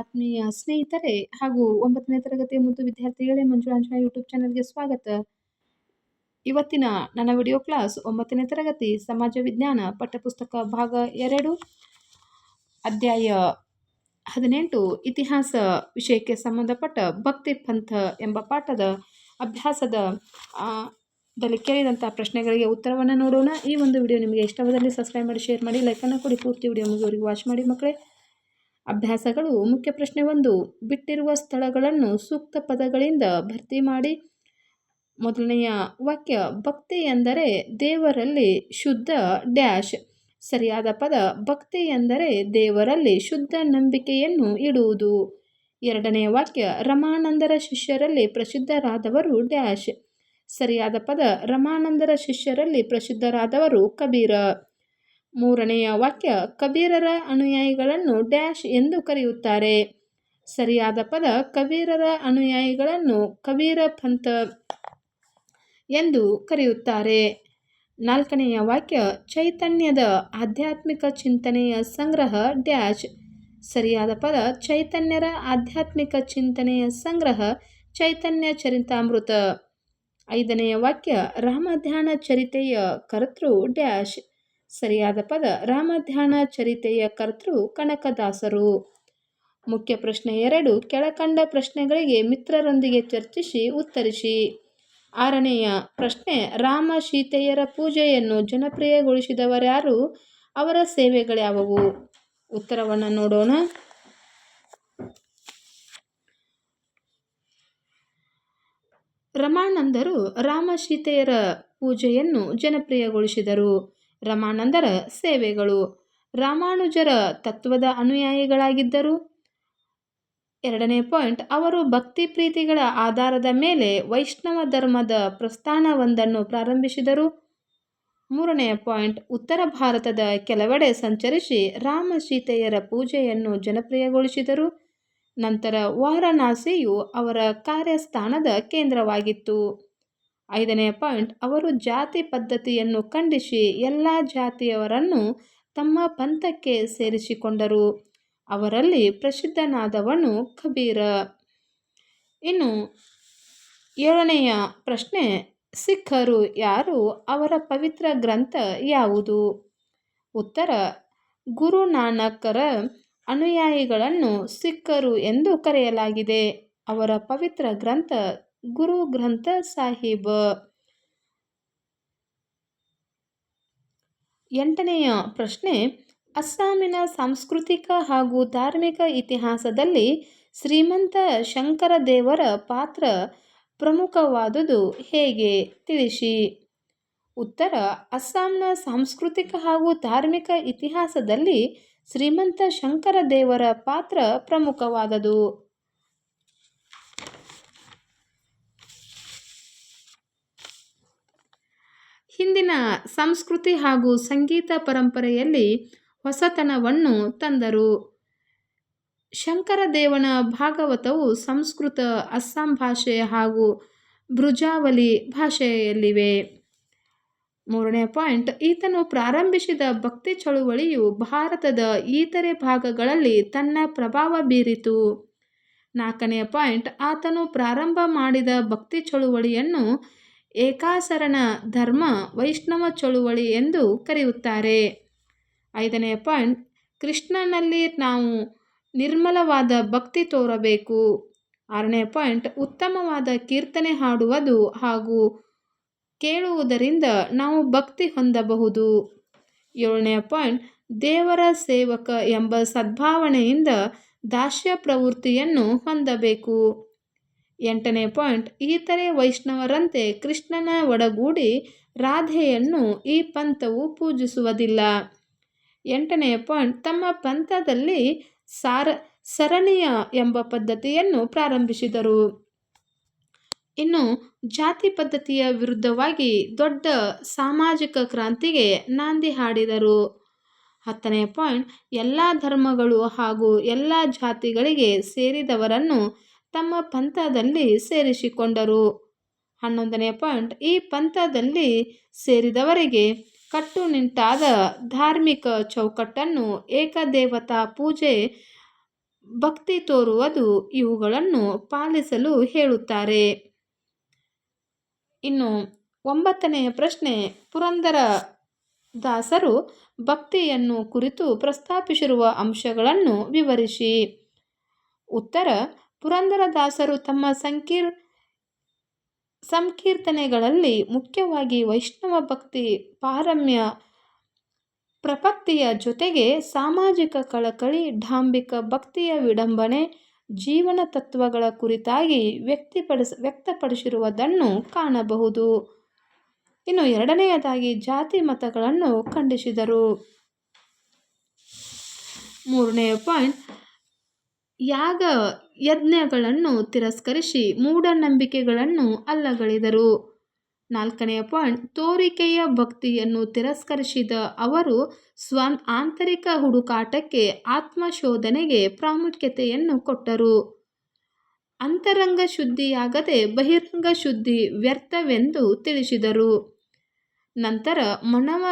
ಆತ್ಮೀಯ ಸ್ನೇಹಿತರೆ ಹಾಗೂ ಒಂಬತ್ತನೇ ತರಗತಿಯ ಮುದ್ದು ವಿದ್ಯಾರ್ಥಿಗಳೇ ಮಂಜುಳಾಂಜನ ಯೂಟ್ಯೂಬ್ ಚಾನಲ್ಗೆ ಸ್ವಾಗತ. ಇವತ್ತಿನ ನನ್ನ ವಿಡಿಯೋ ಕ್ಲಾಸ್ ಒಂಬತ್ತನೇ ತರಗತಿ ಸಮಾಜ ವಿಜ್ಞಾನ ಪಠ್ಯಪುಸ್ತಕ ಭಾಗ ಎರಡು, ಅಧ್ಯಾಯ ಹದಿನೆಂಟು, ಇತಿಹಾಸ ವಿಷಯಕ್ಕೆ ಸಂಬಂಧಪಟ್ಟ ಭಕ್ತಿ ಪಂಥ ಎಂಬ ಪಾಠದ ಅಭ್ಯಾಸದ ದಲ್ಲಿ ಕೇಳಿದಂಥ ಪ್ರಶ್ನೆಗಳಿಗೆ ಉತ್ತರವನ್ನು ನೋಡೋಣ. ಈ ಒಂದು ವಿಡಿಯೋ ನಿಮಗೆ ಇಷ್ಟವಾದಲ್ಲಿ ಸಬ್ಸ್ಕ್ರೈಬ್ ಮಾಡಿ ಶೇರ್ ಮಾಡಿ ಲೈಕನ್ನು ಕೊಡಿ. ಪೂರ್ತಿ ವಿಡಿಯೋ ಮುಗಿವರೆಗೂ ವಾಚ್ ಮಾಡಿ ಮಕ್ಕಳೇ. ಅಭ್ಯಾಸಗಳು ಮುಖ್ಯ ಪ್ರಶ್ನೆ ಒಂದು. ಬಿಟ್ಟಿರುವ ಸ್ಥಳಗಳನ್ನು ಸೂಕ್ತ ಪದಗಳಿಂದ ಭರ್ತಿ ಮಾಡಿ. ಮೊದಲನೆಯ ವಾಕ್ಯ ಭಕ್ತಿ ಎಂದರೆ ದೇವರಲ್ಲಿ ಶುದ್ಧ ಡ್ಯಾಶ್. ಸರಿಯಾದ ಪದ ಭಕ್ತಿ ಎಂದರೆ ದೇವರಲ್ಲಿ ಶುದ್ಧ ನಂಬಿಕೆಯನ್ನು ಇಡುವುದು. ಎರಡನೆಯ ವಾಕ್ಯ ರಮಾನಂದರ ಶಿಷ್ಯರಲ್ಲಿ ಪ್ರಸಿದ್ಧರಾದವರು ಡ್ಯಾಶ್. ಸರಿಯಾದ ಪದ ರಮಾನಂದರ ಶಿಷ್ಯರಲ್ಲಿ ಪ್ರಸಿದ್ಧರಾದವರು ಕಬೀರ. ಮೂರನೆಯ ವಾಕ್ಯ ಕಬೀರರ ಅನುಯಾಯಿಗಳನ್ನು ಡ್ಯಾಶ್ ಎಂದು ಕರೆಯುತ್ತಾರೆ. ಸರಿಯಾದ ಪದ ಕಬೀರರ ಅನುಯಾಯಿಗಳನ್ನು ಕಬೀರ ಪಂಥ ಎಂದು ಕರೆಯುತ್ತಾರೆ. ನಾಲ್ಕನೆಯ ವಾಕ್ಯ ಚೈತನ್ಯದ ಆಧ್ಯಾತ್ಮಿಕ ಚಿಂತನೆಯ ಸಂಗ್ರಹ ಡ್ಯಾಶ್. ಸರಿಯಾದ ಪದ ಚೈತನ್ಯರ ಆಧ್ಯಾತ್ಮಿಕ ಚಿಂತನೆಯ ಸಂಗ್ರಹ ಚೈತನ್ಯ ಚರಿತಾಮೃತ. ಐದನೆಯ ವಾಕ್ಯ ರಾಮಧ್ಯಾನ ಚರಿತೆಯ ಕರ್ತೃ ಡ್ಯಾಶ್. ಸರಿಯಾದ ಪದ. ರಾಮಧ್ಯಾನ ಚರಿತೆಯ ಕರ್ತೃ ಕನಕದಾಸರು. ಮುಖ್ಯ ಪ್ರಶ್ನೆ ಎರಡು, ಕೆಳಕಂಡ ಪ್ರಶ್ನೆಗಳಿಗೆ ಮಿತ್ರರೊಂದಿಗೆ ಚರ್ಚಿಸಿ ಉತ್ತರಿಸಿ. ಆರನೆಯ ಪ್ರಶ್ನೆ, ರಾಮ ಸೀತೆಯರ ಪೂಜೆಯನ್ನು ಜನಪ್ರಿಯಗೊಳಿಸಿದವರ್ಯಾರು? ಅವರ ಸೇವೆಗಳ್ಯಾವವು? ಉತ್ತರವನ್ನು ನೋಡೋಣ. ರಮಾನಂದರು ರಾಮ ಸೀತೆಯರ ಪೂಜೆಯನ್ನು ಜನಪ್ರಿಯಗೊಳಿಸಿದರು. ರಮಾನಂದರ ಸೇವೆಗಳು. ರಾಮಾನುಜರ ತತ್ವದ ಅನುಯಾಯಿಗಳಾಗಿದ್ದರು. ಎರಡನೇ ಪಾಯಿಂಟ್, ಅವರು ಭಕ್ತಿ ಪ್ರೀತಿಗಳ ಆಧಾರದ ಮೇಲೆ ವೈಷ್ಣವ ಧರ್ಮದ ಪ್ರಸ್ಥಾನವೊಂದನ್ನು ಪ್ರಾರಂಭಿಸಿದರು. ಮೂರನೆಯ ಪಾಯಿಂಟ್, ಉತ್ತರ ಭಾರತದ ಕೆಲವೆಡೆ ಸಂಚರಿಸಿ ರಾಮ ಸೀತೆಯರ ಪೂಜೆಯನ್ನು ಜನಪ್ರಿಯಗೊಳಿಸಿದರು. ನಂತರ ವಾರಣಾಸಿಯು ಅವರ ಕಾರ್ಯಸ್ಥಾನದ ಕೇಂದ್ರವಾಗಿತ್ತು. ಐದನೆಯ ಪಾಯಿಂಟ್, ಅವರು ಜಾತಿ ಪದ್ಧತಿಯನ್ನು ಖಂಡಿಸಿ ಎಲ್ಲ ಜಾತಿಯವರನ್ನು ತಮ್ಮ ಪಂಥಕ್ಕೆ ಸೇರಿಸಿಕೊಂಡರು. ಅವರಲ್ಲಿ ಪ್ರಸಿದ್ಧನಾದವನು ಕಬೀರ. ಇನ್ನು ಏಳನೆಯ ಪ್ರಶ್ನೆ, ಸಿಖ್ಖರು ಯಾರು? ಅವರ ಪವಿತ್ರ ಗ್ರಂಥ ಯಾವುದು? ಉತ್ತರ ಗುರು ನಾನಕರ ಅನುಯಾಯಿಗಳನ್ನು ಸಿಖ್ಖರು ಎಂದು ಕರೆಯಲಾಗಿದೆ. ಅವರ ಪವಿತ್ರ ಗ್ರಂಥ ಗುರು ಗ್ರಂಥ ಸಾಹಿಬ್. ಎಂಟನೆಯ ಪ್ರಶ್ನೆ, ಅಸ್ಸಾಮಿನ ಸಾಂಸ್ಕೃತಿಕ ಹಾಗೂ ಧಾರ್ಮಿಕ ಇತಿಹಾಸದಲ್ಲಿ ಶ್ರೀಮಂತ ಶಂಕರ ದೇವರ ಪಾತ್ರ ಪ್ರಮುಖವಾದುದು ಹೇಗೆ ತಿಳಿಸಿ? ಉತ್ತರ, ಅಸ್ಸಾಂನ ಸಾಂಸ್ಕೃತಿಕ ಹಾಗೂ ಧಾರ್ಮಿಕ ಇತಿಹಾಸದಲ್ಲಿ ಶ್ರೀಮಂತ ಶಂಕರ ದೇವರ ಪಾತ್ರ ಪ್ರಮುಖವಾದದು. ಹಿಂದಿನ ಸಂಸ್ಕೃತಿ ಹಾಗೂ ಸಂಗೀತ ಪರಂಪರೆಯಲ್ಲಿ ಹೊಸತನವನ್ನು ತಂದರು. ಶಂಕರದೇವನ ಭಾಗವತವು ಸಂಸ್ಕೃತ ಅಸ್ಸಾಂ ಭಾಷೆ ಹಾಗೂ ಬೃಜಾವಲಿ ಭಾಷೆಯಲ್ಲಿವೆ. ಮೂರನೇ ಪಾಯಿಂಟ್, ಈತನು ಪ್ರಾರಂಭಿಸಿದ ಭಕ್ತಿ ಚಳುವಳಿಯು ಭಾರತದ ಇತರೆ ಭಾಗಗಳಲ್ಲಿ ತನ್ನ ಪ್ರಭಾವ ಬೀರಿತು. ನಾಲ್ಕನೆಯ ಪಾಯಿಂಟ್, ಆತನು ಪ್ರಾರಂಭ ಮಾಡಿದ ಭಕ್ತಿ ಚಳುವಳಿಯನ್ನು ಏಕಾಸರಣ ಧರ್ಮ ವೈಷ್ಣವ ಚಳುವಳಿ ಎಂದು ಕರೆಯುತ್ತಾರೆ. ಐದನೆಯ ಪಾಯಿಂಟ್, ಕೃಷ್ಣನಲ್ಲಿ ನಾವು ನಿರ್ಮಲವಾದ ಭಕ್ತಿ ತೋರಬೇಕು. ಆರನೇ ಪಾಯಿಂಟ್, ಉತ್ತಮವಾದ ಕೀರ್ತನೆ ಹಾಡುವುದು ಹಾಗೂ ಕೇಳುವುದರಿಂದ ನಾವು ಭಕ್ತಿ ಹೊಂದಬಹುದು. ಏಳನೆಯ ಪಾಯಿಂಟ್, ದೇವರ ಸೇವಕ ಎಂಬ ಸದ್ಭಾವನೆಯಿಂದ ದಾಸ್ಯ ಪ್ರವೃತ್ತಿಯನ್ನು ಹೊಂದಬೇಕು. ಎಂಟನೇ ಪಾಯಿಂಟ್ ಇತರೆ ವೈಷ್ಣವರಂತೆ ಕೃಷ್ಣನ ಒಡಗೂಡಿ ರಾಧೆಯನ್ನು ಈ ಪಂಥವು ಪೂಜಿಸುವುದಿಲ್ಲ. ಎಂಟನೆಯ ಪಾಯಿಂಟ್, ತಮ್ಮ ಪಂಥದಲ್ಲಿ ಸಾರ, ಸರಣಿಯ ಎಂಬ ಪದ್ಧತಿಯನ್ನು ಪ್ರಾರಂಭಿಸಿದರು. ಇನ್ನು ಜಾತಿ ಪದ್ಧತಿಯ ವಿರುದ್ಧವಾಗಿ ದೊಡ್ಡ ಸಾಮಾಜಿಕ ಕ್ರಾಂತಿಗೆ ನಾಂದಿ ಹಾಡಿದರು. ಹತ್ತನೇ ಪಾಯಿಂಟ್, ಎಲ್ಲ ಧರ್ಮಗಳು ಹಾಗೂ ಎಲ್ಲ ಜಾತಿಗಳಿಗೆ ಸೇರಿದವರನ್ನು ತಮ್ಮ ಪಂಥದಲ್ಲಿ ಸೇರಿಸಿಕೊಂಡರು. ಹನ್ನೊಂದನೇ ಪಾಯಿಂಟ್, ಈ ಪಂಥದಲ್ಲಿ ಸೇರಿದವರಿಗೆ ಕಟ್ಟುನಿಟ್ಟಾದ ಧಾರ್ಮಿಕ ಚೌಕಟ್ಟನ್ನು ಏಕದೇವತಾ ಪೂಜೆ ಭಕ್ತಿ ತೋರುವುದು ಇವುಗಳನ್ನು ಪಾಲಿಸಲು ಹೇಳುತ್ತಾರೆ. ಇನ್ನು ಒಂಬತ್ತನೆಯ ಪ್ರಶ್ನೆ ಪುರಂದರ ದಾಸರು ಭಕ್ತಿಯನ್ನು ಕುರಿತು ಪ್ರಸ್ತಾಪಿಸಿರುವ ಅಂಶಗಳನ್ನು ವಿವರಿಸಿ. ಉತ್ತರ ಪುರಂದರದಾಸರು ತಮ್ಮ ಸಂಕೀರ್, ಸಂಕೀರ್ತನೆಗಳಲ್ಲಿ ಮುಖ್ಯವಾಗಿ ವೈಷ್ಣವ ಭಕ್ತಿ, ಪಾರಮ್ಯ ಪ್ರಪತ್ತಿಯ ಜೊತೆಗೆ ಸಾಮಾಜಿಕ ಕಳಕಳಿ, ಡಾಂಬಿಕ ಭಕ್ತಿಯ ವಿಡಂಬನೆ, ಜೀವನ ತತ್ವಗಳ ಕುರಿತಾಗಿ ವ್ಯಕ್ತಿಪಡಿಸ, ವ್ಯಕ್ತಪಡಿಸಿರುವುದನ್ನು ಕಾಣಬಹುದು. ಇನ್ನು ಎರಡನೆಯದಾಗಿ ಜಾತಿ ಮತಗಳನ್ನು ಖಂಡಿಸಿದರು. ಮೂರನೆಯ ಪಾಯಿಂಟ್ ಯಾಗ ಯಜ್ಞಗಳನ್ನು ತಿರಸ್ಕರಿಸಿ ಮೂಢನಂಬಿಕೆಗಳನ್ನು ಅಲ್ಲಗಳೆದರು. ನಾಲ್ಕನೆಯ ಪಾಯಿಂಟ್, ತೋರಿಕೆಯ ಭಕ್ತಿಯನ್ನು ತಿರಸ್ಕರಿಸಿದ ಅವರು ಸ್ವ ಆಂತರಿಕ ಹುಡುಕಾಟಕ್ಕೆ ಆತ್ಮಶೋಧನೆಗೆ ಪ್ರಾಮುಖ್ಯತೆಯನ್ನು ಕೊಟ್ಟರು. ಅಂತರಂಗ ಶುದ್ಧಿಯಾಗದೆ ಬಹಿರಂಗ ಶುದ್ಧಿ ವ್ಯರ್ಥವೆಂದು ತಿಳಿಸಿದರು. ನಂತರ ಮನವ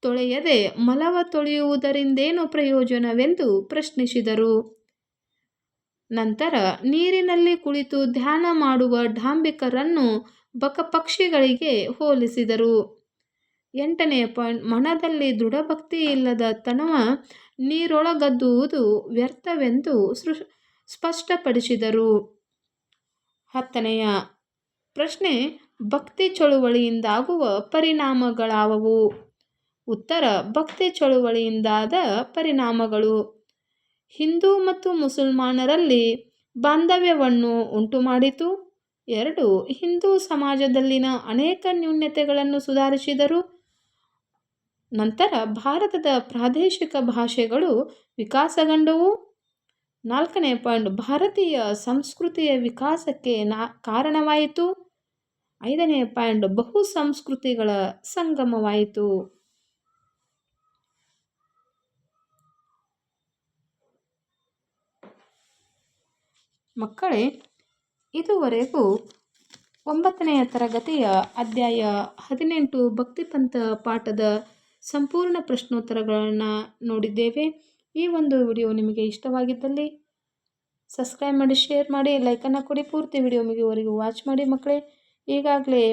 ತೊಳೆಯದೆ ಮಲವ ತೊಳೆಯುವುದರಿಂದೇನು ಪ್ರಯೋಜನವೆಂದು ಪ್ರಶ್ನಿಸಿದರು. ನಂತರ ನೀರಿನಲ್ಲಿ ಕುಳಿತು ಧ್ಯಾನ ಮಾಡುವ ಡಾಂಬಿಕರನ್ನು ಬಕಪಕ್ಷಿಗಳಿಗೆ ಹೋಲಿಸಿದರು. ಎಂಟನೆಯ ಪಾಯಿಂಟ್ ಮನದಲ್ಲಿ ದೃಢಭಕ್ತಿ ಇಲ್ಲದ ತನವ ನೀರೊಳಗದ್ದುವುದು ವ್ಯರ್ಥವೆಂದು ಸೃ, ಸ್ಪಷ್ಟಪಡಿಸಿದರು. ಹತ್ತನೆಯ ಪ್ರಶ್ನೆ, ಭಕ್ತಿ ಚಳುವಳಿಯಿಂದಾಗುವ ಪರಿಣಾಮಗಳಾವವು? ಉತ್ತರ, ಭಕ್ತಿ ಚಳುವಳಿಯಿಂದಾದ ಪರಿಣಾಮಗಳು. ಹಿಂದೂ ಮತ್ತು ಮುಸಲ್ಮಾನರಲ್ಲಿ ಬಾಂಧವ್ಯವನ್ನು ಉಂಟುಮಾಡಿತು. ಎರಡು, ಹಿಂದೂ ಸಮಾಜದಲ್ಲಿನ ಅನೇಕ ನ್ಯೂನತೆಗಳನ್ನು ಸುಧಾರಿಸಿದರು. ನಂತರ ಭಾರತದ ಪ್ರಾದೇಶಿಕ ಭಾಷೆಗಳು ವಿಕಾಸಗೊಂಡವು. ನಾಲ್ಕನೇ ಪಾಯಿಂಟ್, ಭಾರತೀಯ ಸಂಸ್ಕೃತಿಯ ವಿಕಾಸಕ್ಕೆ ನಾ, ಕಾರಣವಾಯಿತು. ಐದನೇ ಪಾಯಿಂಟ್, ಬಹು ಸಂಸ್ಕೃತಿಗಳ ಸಂಗಮವಾಯಿತು. ಮಕ್ಕಳೇ, ಇದುವರೆಗೂ ಒಂಬತ್ತನೆಯ ತರಗತಿಯ ಅಧ್ಯಾಯ ಹದಿನೆಂಟು ಭಕ್ತಿಪಂಥ ಪಾಠದ ಸಂಪೂರ್ಣ ಪ್ರಶ್ನೋತ್ತರಗಳನ್ನು ನೋಡಿದ್ದೇವೆ. ಈ ಒಂದು ವಿಡಿಯೋ ನಿಮಗೆ ಇಷ್ಟವಾಗಿದ್ದಲ್ಲಿ ಸಬ್ಸ್ಕ್ರೈಬ್ ಮಾಡಿ, ಶೇರ್ ಮಾಡಿ ಲೈಕನ್ನು ಕೊಡಿ. ಪೂರ್ತಿ ವಿಡಿಯೋ ಮುಗಿಯುವವರೆಗೂ ವಾಚ್ ಮಾಡಿ ಮಕ್ಕಳೇ. ಈಗಾಗಲೇ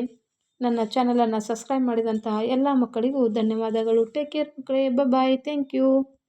ನನ್ನ ಚಾನಲನ್ನು ಸಬ್ಸ್ಕ್ರೈಬ್ ಮಾಡಿದಂತಹ ಎಲ್ಲ ಮಕ್ಕಳಿಗೂ ಧನ್ಯವಾದಗಳು. ಟೇಕ್ ಕೇರ್ ಮಕ್ಕಳೇ. Bye thank you